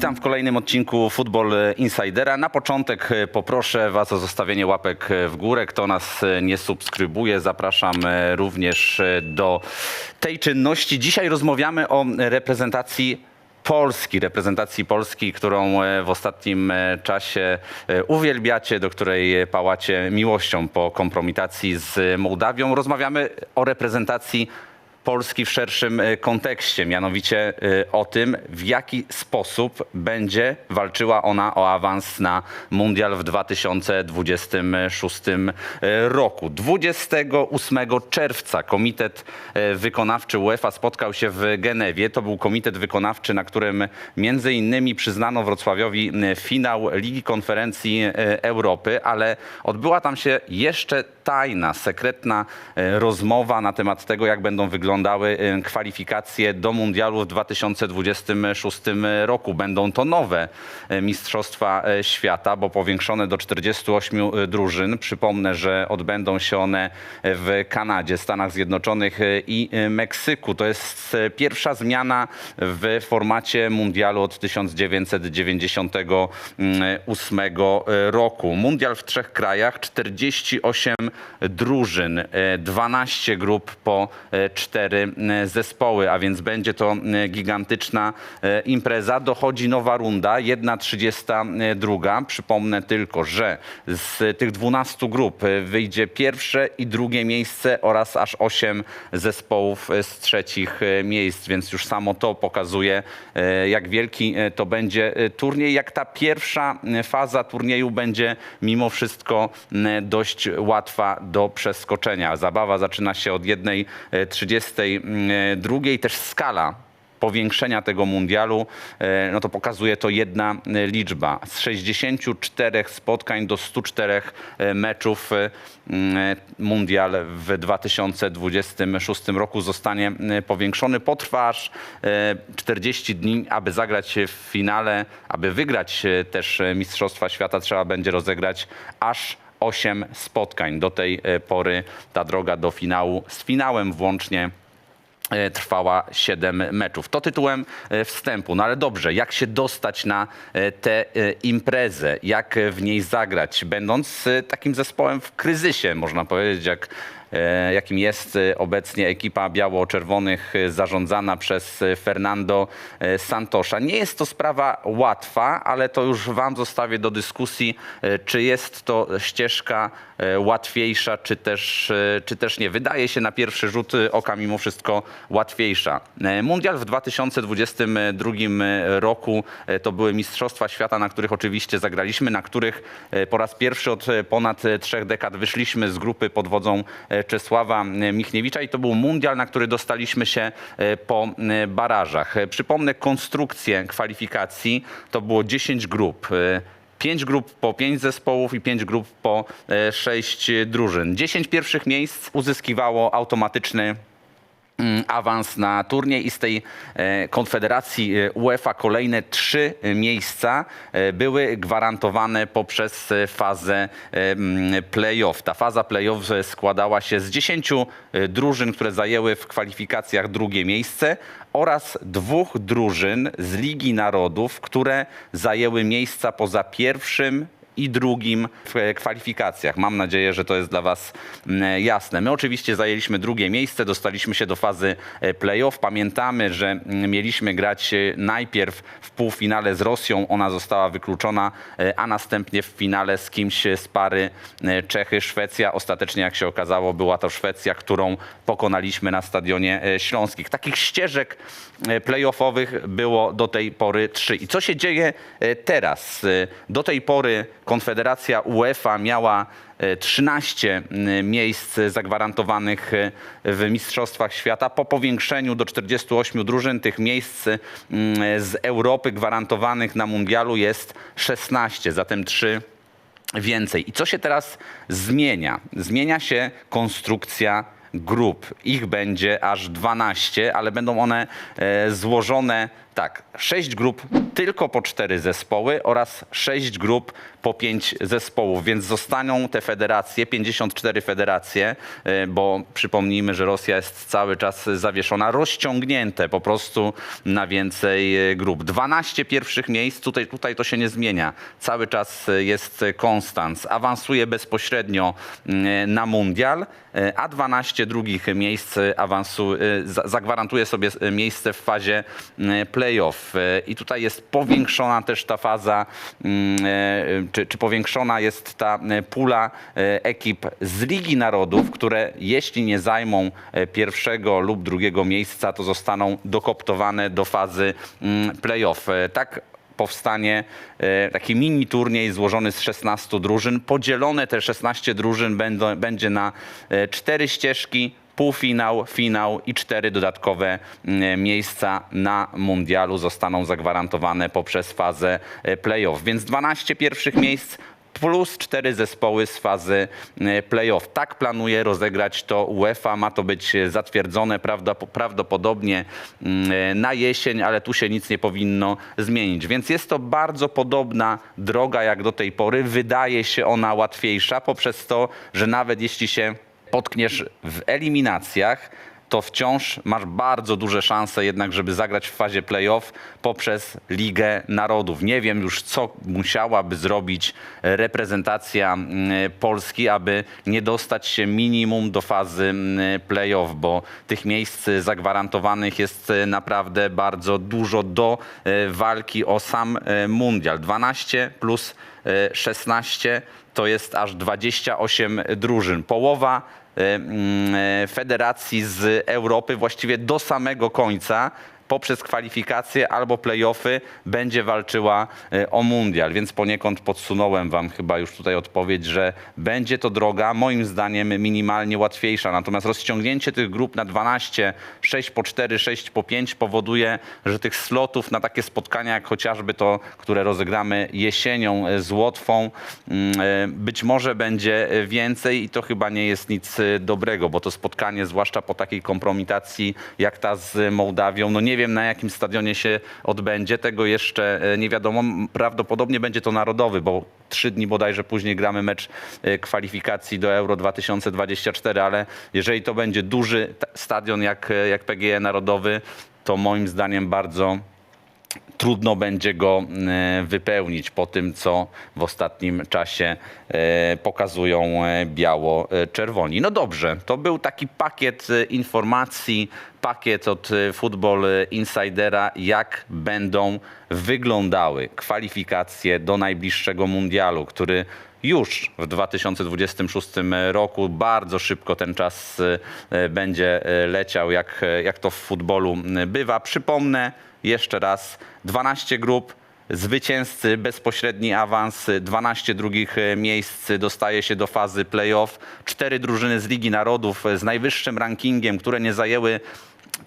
Witam w kolejnym odcinku Football Insidera. Na początek e, poproszę Was o zostawienie łapek e, w górę. Kto nas e, nie subskrybuje, zapraszam również do tej czynności. Dzisiaj rozmawiamy o reprezentacji Polski, reprezentacji Polski, którą w ostatnim czasie uwielbiacie, do której pałacie miłością po kompromitacji z Mołdawią. Rozmawiamy o reprezentacji Polski w szerszym e, kontekście, mianowicie e, o tym, w jaki sposób będzie walczyła ona o awans na Mundial w 2026 roku. 28 czerwca Komitet e, Wykonawczy UEFA spotkał się w Genewie. To był komitet wykonawczy, na którym między innymi przyznano Wrocławiowi e, finał Ligi Konferencji e, Europy, ale odbyła tam się jeszcze tajna, sekretna e, rozmowa na temat tego, jak będą wyglądały e, kwalifikacje do Mundialu w 2026 roku. Będą to nowe e, Mistrzostwa e, Świata, bo powiększone do 48 drużyn. Przypomnę, że odbędą się one w Kanadzie, Stanach Zjednoczonych i Meksyku. To jest pierwsza zmiana w formacie Mundialu od 1998 roku. Mundial w trzech krajach, 48 drużyn, e, 12 grup po e, cztery e, zespoły, a więc będzie to e, gigantyczna e, impreza. Dochodzi nowa runda, jedna 32. Przypomnę tylko, że z tych 12 grup wyjdzie pierwsze i drugie miejsce oraz aż 8 zespołów z trzecich miejsc, więc już samo to pokazuje, jak wielki to będzie turniej, jak ta pierwsza faza turnieju będzie mimo wszystko dość łatwa do przeskoczenia. Zabawa zaczyna się od 1.32, też skala powiększenia tego mundialu, e, no to pokazuje to jedna e, liczba. Z 64 spotkań do 104 e, meczów e, m, e, mundial w 2026 roku zostanie e, powiększony. Potrwa aż e, 40 dni, aby zagrać w finale, aby wygrać e, też e, Mistrzostwa Świata trzeba będzie rozegrać aż 8 spotkań. Do tej e, pory ta droga do finału z finałem włącznie e, trwała 7 meczów. To tytułem e, wstępu. No ale dobrze, jak się dostać na tę imprezę? Jak w niej zagrać? Będąc takim zespołem w kryzysie, można powiedzieć, jak jakim jest e, obecnie ekipa biało-czerwonych e, zarządzana przez e, Fernando e, Santosza. Nie jest to sprawa łatwa, ale to już wam zostawię do dyskusji, e, czy jest to ścieżka e, łatwiejsza, czy też, e, czy też nie. Wydaje się na pierwszy rzut e, oka mimo wszystko łatwiejsza. E, Mundial w 2022 roku e, to były Mistrzostwa Świata, na których oczywiście zagraliśmy, na których e, po raz pierwszy od e, ponad e, trzech dekad wyszliśmy z grupy pod wodzą e, Czesława e, Michniewicza i to był mundial, na który dostaliśmy się e, po e, barażach. E, Przypomnę konstrukcję kwalifikacji. To było 10 grup. E, Pięć grup po pięć zespołów i pięć grup po e, sześć drużyn. Dziesięć pierwszych miejsc uzyskiwało automatyczny awans na turniej i z tej e, konfederacji e, UEFA kolejne trzy miejsca e, były gwarantowane poprzez fazę mm, play-off. Ta faza play-off składała się z 10 e, drużyn, które zajęły w kwalifikacjach drugie miejsce oraz dwóch drużyn z Ligi Narodów, które zajęły miejsca poza pierwszym i drugim w e, kwalifikacjach. Mam nadzieję, że to jest dla Was mm, jasne. My oczywiście zajęliśmy drugie miejsce, dostaliśmy się do fazy e, playoff. Pamiętamy, że mm, mieliśmy grać e, najpierw w półfinale z Rosją, ona została wykluczona, e, a następnie w finale z kimś z pary e, Czechy-Szwecja. Ostatecznie, jak się okazało, była to Szwecja, którą pokonaliśmy na stadionie e, Śląskich. Takich ścieżek e, playoffowych było do tej pory trzy. I co się dzieje e, teraz? E, Do tej pory Konfederacja UEFA miała e, 13 m, miejsc zagwarantowanych e, w Mistrzostwach Świata. Po powiększeniu do 48 drużyn tych miejsc z Europy gwarantowanych na mundialu jest 16, zatem 3 więcej. I co się teraz zmienia? Zmienia się konstrukcja grup. Ich będzie aż 12, ale będą one e, złożone tak tak, sześć grup, tylko po cztery zespoły oraz sześć grup po pięć zespołów, więc zostaną te federacje, 54 federacje, e, bo przypomnijmy, że Rosja jest cały czas zawieszona, rozciągnięte po prostu na więcej e, grup. 12 pierwszych miejsc, tutaj, tutaj to się nie zmienia, cały czas e, jest konstans, awansuje bezpośrednio na mundial, a 12 drugich miejsc awansu, za- zagwarantuje sobie miejsce w fazie mm, playoff. E, I tutaj jest powiększona też ta faza, mm, e, czy, czy powiększona jest ta e, pula ekip z Ligi Narodów, które jeśli nie zajmą pierwszego lub drugiego miejsca, to zostaną dokoptowane do fazy mm, playoff. Tak powstanie taki mini turniej złożony z 16 drużyn. Podzielone te 16 drużyn będą, będzie na cztery ścieżki, półfinał, finał i cztery dodatkowe mm, miejsca na mundialu zostaną zagwarantowane poprzez fazę e, playoff. Więc 12 pierwszych miejsc plus cztery zespoły z fazy e, playoff. Tak planuje rozegrać to UEFA. Ma to być e, zatwierdzone prawdop- prawdopodobnie mm, na jesień, ale tu się nic nie powinno zmienić. Więc jest to bardzo podobna droga jak do tej pory. Wydaje się ona łatwiejsza poprzez to, że nawet jeśli się potkniesz w eliminacjach, to wciąż masz bardzo duże szanse jednak, żeby zagrać w fazie playoff poprzez Ligę Narodów. Nie wiem już, co musiałaby zrobić reprezentacja mm, Polski, aby nie dostać się minimum do fazy mm, playoff, bo tych miejsc zagwarantowanych jest e, naprawdę bardzo dużo do e, walki o sam e, mundial. 12 plus e, 16 to jest aż 28 drużyn. Połowa e, mm, e, federacji z Europy właściwie do samego końca poprzez kwalifikacje albo playoffy będzie walczyła e, o mundial. Więc poniekąd podsunąłem wam chyba już tutaj odpowiedź, że będzie to droga moim zdaniem minimalnie łatwiejsza. Natomiast rozciągnięcie tych grup na 12, 6 po 4, 6 po 5 powoduje, że tych slotów na takie spotkania jak chociażby to, które rozegramy jesienią e, z Łotwą, mm, e, być może będzie więcej i to chyba nie jest nic dobrego, bo to spotkanie, zwłaszcza po takiej kompromitacji jak ta z Mołdawią, no nie wiem na jakim stadionie się odbędzie, tego jeszcze e, nie wiadomo. Prawdopodobnie będzie to narodowy, bo trzy dni bodajże później gramy mecz e, kwalifikacji do Euro 2024, ale jeżeli to będzie duży ta- stadion jak, e, jak PGE Narodowy, to moim zdaniem bardzo trudno będzie go e, wypełnić po tym, co w ostatnim czasie e, pokazują e, biało-czerwoni. No dobrze, to był taki pakiet informacji, pakiet od Football Insidera, jak będą wyglądały kwalifikacje do najbliższego mundialu, który już w 2026 roku bardzo szybko ten czas będzie leciał, jak, jak to w futbolu bywa. Przypomnę jeszcze raz, 12 grup, zwycięzcy, bezpośredni awans, 12 drugich e, miejsc dostaje się do fazy playoff, cztery drużyny z Ligi Narodów e, z najwyższym rankingiem, które nie zajęły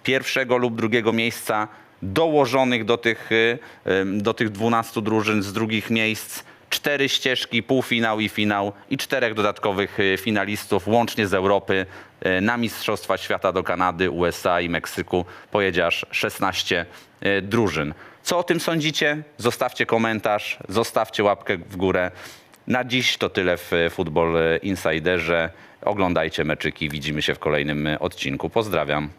pierwszego lub drugiego miejsca, dołożonych do tych, e, do tych 12 drużyn z drugich miejsc cztery ścieżki, półfinał i finał i czterech dodatkowych e, finalistów, łącznie z Europy, e, na Mistrzostwa Świata do Kanady, USA i Meksyku pojedzie aż 16 e, drużyn. Co o tym sądzicie? Zostawcie komentarz, zostawcie łapkę w górę. Na dziś to tyle w Football Insiderze. Oglądajcie meczyki, widzimy się w kolejnym odcinku. Pozdrawiam.